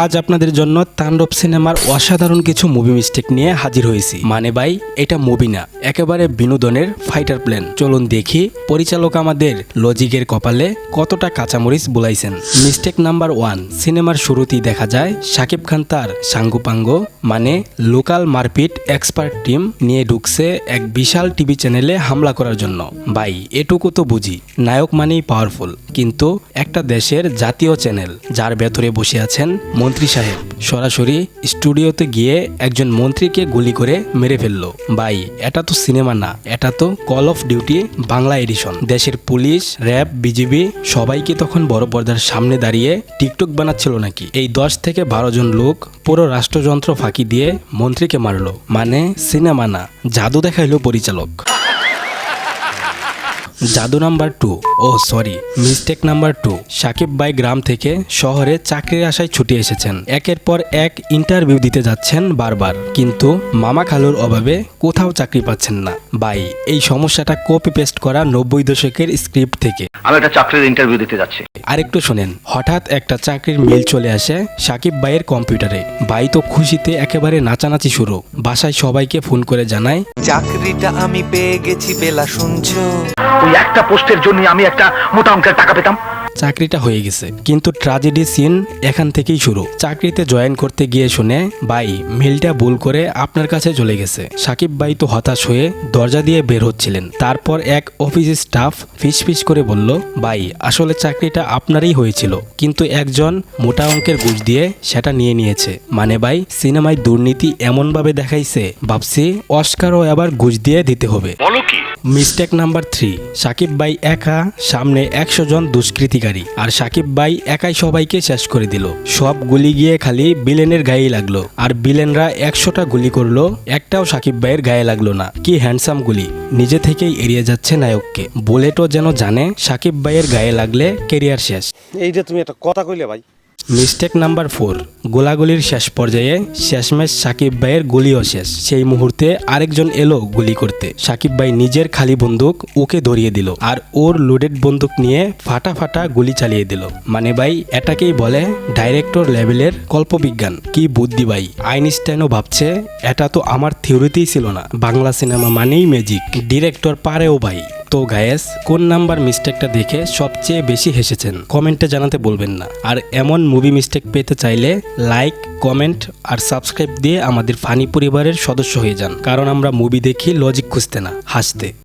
আজ আপনাদের জন্য তাণ্ডব সিনেমার অসাধারণ কিছু মুভি মিস্টেক নিয়ে হাজির হয়েছি। মানে ভাই, এটা মুভি না, একেবারে বিনোদনের ফাইটার প্ল্যান চলুন দেখি পরিচালক আমাদের লজিকের কপালে কতটা কাঁচামরিচ বুলাইছেন। মিস্টেক নাম্বার ওয়ান সিনেমার শুরুতেই দেখা যায় শাকিব খান তার সাঙ্গুপাঙ্গ মানে লোকাল মারপিট এক্সপার্ট টিম নিয়ে ঢুকছে এক বিশাল টিভি চ্যানেলে হামলা করার জন্য। ভাই, এটুকু তো বুঝি, নায়ক মানেই পাওয়ারফুল কিন্তু একটা দেশের জাতীয় চ্যানেল যার ভেতরে বসে আছেন মন্ত্রী সাহেব। সরাসরি স্টুডিওতে গিয়ে একজন মন্ত্রীকে গুলি করে মেরে ফেলল। ভাই, এটা তো সিনেমা না। এটা তো Call of Duty Bangla edition দেশের পুলিশ, র্যাব, বিজিবি সবাইকে তখন বড় পর্দার সামনে দাঁড়িয়ে টিকটক বানাচ্ছিল নাকি? এই দশ থেকে বারো জন লোক পুরো রাষ্ট্রযন্ত্র ফাঁকি দিয়ে মন্ত্রীকে মারলো। মানে সিনেমা না। জাদু দেখাইলো পরিচালক। জাদু number two. Oh sorry mistake number two. Sakib by গ্রাম থেকে শহরে চাকরির আশায় ছুটে এসেছেন। একের পর এক ইন্টারভিউ দিতে যাচ্ছেন বারবার। কিন্তু মামা খালুর অভাবে কোথাও চাকরি পাচ্ছেন না। বাই এই সমস্যাটা কপি পেস্ট করা নব্বই দশকের স্ক্রিপ্ট থেকে। আমি একটা চাকরির ইন্টারভিউ দিতে যাচ্ছি। আরেকটু শোনেন হঠাৎ একটা চাকরির মেল চলে আসে সাকিব বাইয়ের কম্পিউটারে বাই তো খুশিতে একেবারে নাচানাচি শুরু। বাসায় সবাইকে ফোন করে জানায় চাকরিটা আমি পেয়ে গেছি বেলা শুনছো? একটা পোস্টের জন্য আমি একটা মোটা অঙ্কের টাকা পেতাম। চাকরিটা হয়ে গেছে। কিন্তু ট্রাজেডি সিন এখান থেকেই শুরু। চাকরিতে জয়েন করতে গিয়ে শুনে ভাই মেলটা ভুল করে আপনার কাছে চলে গেছে। সাকিব ভাই তো হতাশ হয়ে দরজা দিয়ে বের হচ্ছিলেন। তারপর এক অফিস স্টাফ ফিস ফিস করে বলল ভাই আসলে চাকরিটা আপনারই হয়েছিল। কিন্তু একজন মোটা অঙ্কের ঘুষ দিয়ে সেটা নিয়ে নিয়েছে। মানে ভাই সিনেমায় দুর্নীতি এমনভাবে দেখাইছে ভাবছি অস্কারও আবার ঘুষ দিয়ে দিতে হবে। মিস্টেক নাম্বার থ্রি সাকিব ভাই একা সামনে একশো জন দুষ্কৃতিকারী আর সাকিব ভাই একাই সবাইকে শেষ করে দিল। সব গুলি গিয়ে খালি বিলেনের গায়ে লাগল। আর বিলেনরা একশোটা গুলি করল, একটাও সাকিব ভাইয়ের গায়ে লাগল না। কি হ্যান্ডসাম গুলি। নিজে থেকেই এড়িয়ে যাচ্ছে নায়ককে। বুলেটও যেন জানে, সাকিব ভাইয়ের গায়ে লাগলে কেরিয়ার শেষ। এই যে তুমি একটা কথা কইলে ভাই মিস্টেক নাম্বার ফোর, গোলাগুলির শেষ পর্যায়ে শেষমেশ সাকিব ভাইয়ের গুলিও শেষ। সেই মুহূর্তে আরেকজন এলো গুলি করতে। সাকিব ভাই নিজের খালি বন্দুক ওকে ধরিয়ে দিল আর ওর লোডেড বন্দুক নিয়ে ফাটা ফাটা গুলি চালিয়ে দিল। মানে ভাই, এটাকেই বলে ডাইরেক্টর লেভেলের কল্পবিজ্ঞান। কি বুদ্ধি ভাই, আইনস্টাইনও ভাবছে, এটা তো আমার থিওরিতেই ছিল না। বাংলা সিনেমা মানেই ম্যাজিক ডিরেক্টর পারেও ভাই। তো গায়েস, কোন নাম্বার মিস্টেকটা দেখে সবচেয়ে বেশি হেসেছেন? কমেন্টে জানাতে বলবেন না। আর এমন মুভি মিস্টেক পেতে চাইলে লাইক কমেন্ট আর সাবস্ক্রাইব দিয়ে আমাদের ফানি পরিবারের সদস্য হয়ে যান। কারণ আমরা মুভি দেখি লজিক খুঁজতে না, হাসতে।